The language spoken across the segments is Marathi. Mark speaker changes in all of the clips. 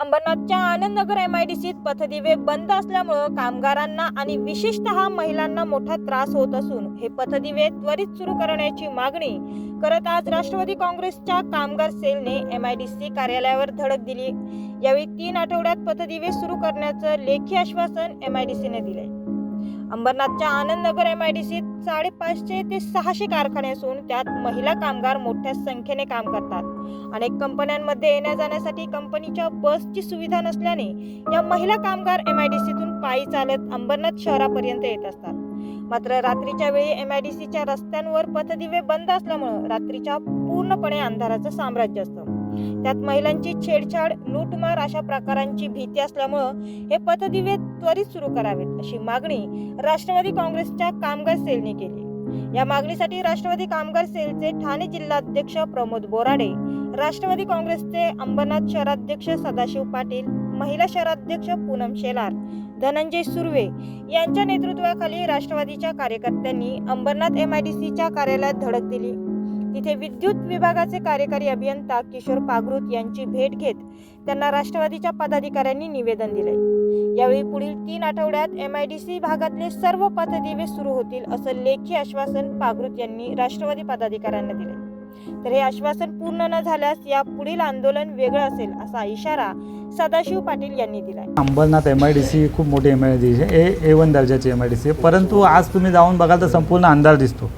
Speaker 1: अंबरनाथच्या आनंदनगर एम आय डी सीत पथदिवे बंद असल्यामुळं कामगारांना आणि विशेषतः महिलांना मोठा त्रास होत असून हे पथदिवे त्वरित सुरू करण्याची मागणी करत आज राष्ट्रवादी काँग्रेसच्या कामगार सेलने एम आय डी सी कार्यालयावर धडक दिली. यावेळी तीन आठवड्यात पथदिवे सुरू करण्याचं लेखी आश्वासन एम आय डी सीने दिले अंबरनाथच्या आनंदनगर एम आय डी सीत साडेपाचशे ते सहाशे कारखाने असून त्यात महिला कामगार मोठ्या संख्येने काम करतात. अनेक कंपन्यांमध्ये येण्या जाण्यासाठी कंपनीच्या बसची सुविधा नसल्याने या महिला कामगार एम आय डी सीतून पायी चालत अंबरनाथ शहरापर्यंत येत असतात. मात्र रात्रीच्या वेळी एम आय डी सीच्या रस्त्यांवर पथदिवे बंद असल्यामुळं रात्रीच्या पूर्णपणे अंधाराचं साम्राज्य असतं. त्यात महिलांची छेडछाड लूटमार अशा प्रकारांची भीती असल्यामुळं हे पथदिवे त्वरित सुरू करावेत अशी मागणी राष्ट्रवादी काँग्रेसच्या कामगार सेलने केली. या मागणीसाठी राष्ट्रवादी कामगार सेलचे ठाणे जिल्हाध्यक्ष प्रमोद बोराडे राष्ट्रवादी काँग्रेसचे अंबरनाथ शहराध्यक्ष सदाशिव पाटील महिला शहराध्यक्ष पूनम शेलार धनंजय सुर्वे यांच्या नेतृत्वाखाली राष्ट्रवादीच्या कार्यकर्त्यांनी अंबरनाथ एम आय डी सीच्या कार्यालयात धडक दिली. तिथे विद्युत विभागाचे कार्यकारी अभियंता किशोर पागृत यांची भेट घेत त्यांना राष्ट्रवादीच्या पदाधिकाऱ्यांनी निवेदन दिले यावेळी पुढील तीन आठवड्यात एम आय डी सी भागातले सर्व पथदिवे सुरू होतील असं लेखी आश्वासन पागृत यांनी राष्ट्रवादी पदाधिकाऱ्यांना दिले तर हे आश्वासन पूर्ण न झाल्यास या पुढील आंदोलन वेगळं असेल असा इशारा सदाशिव पाटील यांनी दिलाय.
Speaker 2: Ambarnath M I D C खूप मोठी M I D C A A one दर्जाची एम आय डी सी परंतु आज तुम्ही जाऊन बघाल तर संपूर्ण अंधार दिसतो.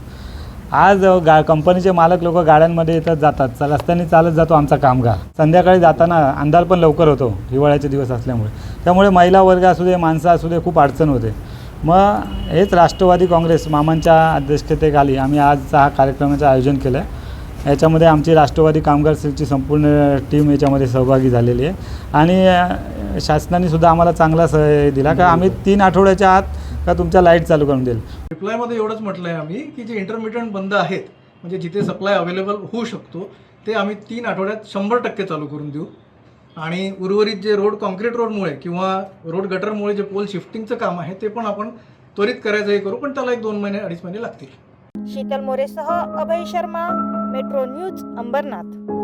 Speaker 2: आज गा कंपनीचे मालक लोक गाड्यांमध्ये येतात जातात. चा- रस्त्याने चालत जातो आमचा कामगार. संध्याकाळी जाताना अंधार पण लवकर होतो हिवाळ्याचे दिवस असल्यामुळे. त्यामुळे महिला वर्ग असू दे माणसं असू दे खूप अडचण होते. मग हेच राष्ट्रवादी काँग्रेस मामांच्या अध्यक्षतेखाली आम्ही आजचा हा कार्यक्रमाचं आयोजन केलं आहे याच्यामध्ये आमची राष्ट्रवादी कामगार सेलची संपूर्ण टीम याच्यामध्ये सहभागी झालेली आहे. आणि शासनाने सुद्धा आम्हाला चांगला सह दिला. का आम्ही तीन आठवड्याच्या आत का तुमच्या लाइट चालू करून देईल.
Speaker 3: सप्लायमध्ये एवढंच म्हटलं आहे आम्ही की जे इंटरमिडियंट बंद आहेत म्हणजे जिथे सप्लाय अवेलेबल होऊ शकतो ते आम्ही तीन आठवड्यात शंभर टक्के चालू करून देऊ. आणि उर्वरित जे रोड कॉन्क्रीट रोडमुळे किंवा रोड गटरमुळे जे पोल शिफ्टिंगचं काम आहे ते पण आपण त्वरित करायचं हे करू पण त्याला एक दोन महिने अडीच महिने लागतील.
Speaker 1: Sheetal मोरेसह Abhay Sharma metro news Ambarnath.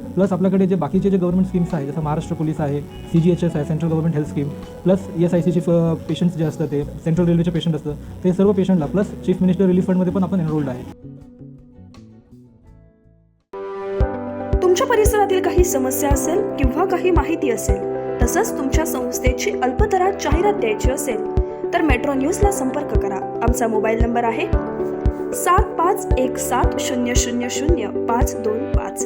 Speaker 4: Plus आपल्याकडे जे बाकीचे जे गव्हर्नमेंट स्कीम्स आहे जसं महाराष्ट्र पोलीस आहे सी जी एच एस आहे central government health scheme plus E S I सीचे पेशंट्स जे असतं ते सेंट्रल रेल्वेचे पेशंट असतं ते सर्व पेशंटला प्लस चीफ मिनिस्टर रिलीफ फंडमध्ये पण आपण एनरोल्ड आहे.
Speaker 5: तुमच्या परिसरातील काही समस्या असेल किंवा काही माहिती असेल तसंच तुमच्या संस्थेची अल्पदरात जाहिरात द्यायची असेल तर मेट्रो न्यूजला संपर्क करा. आमचा मोबाईल नंबर आहे सात पाच एक सात शून्य शून्य शून्य पाच दोन पाच.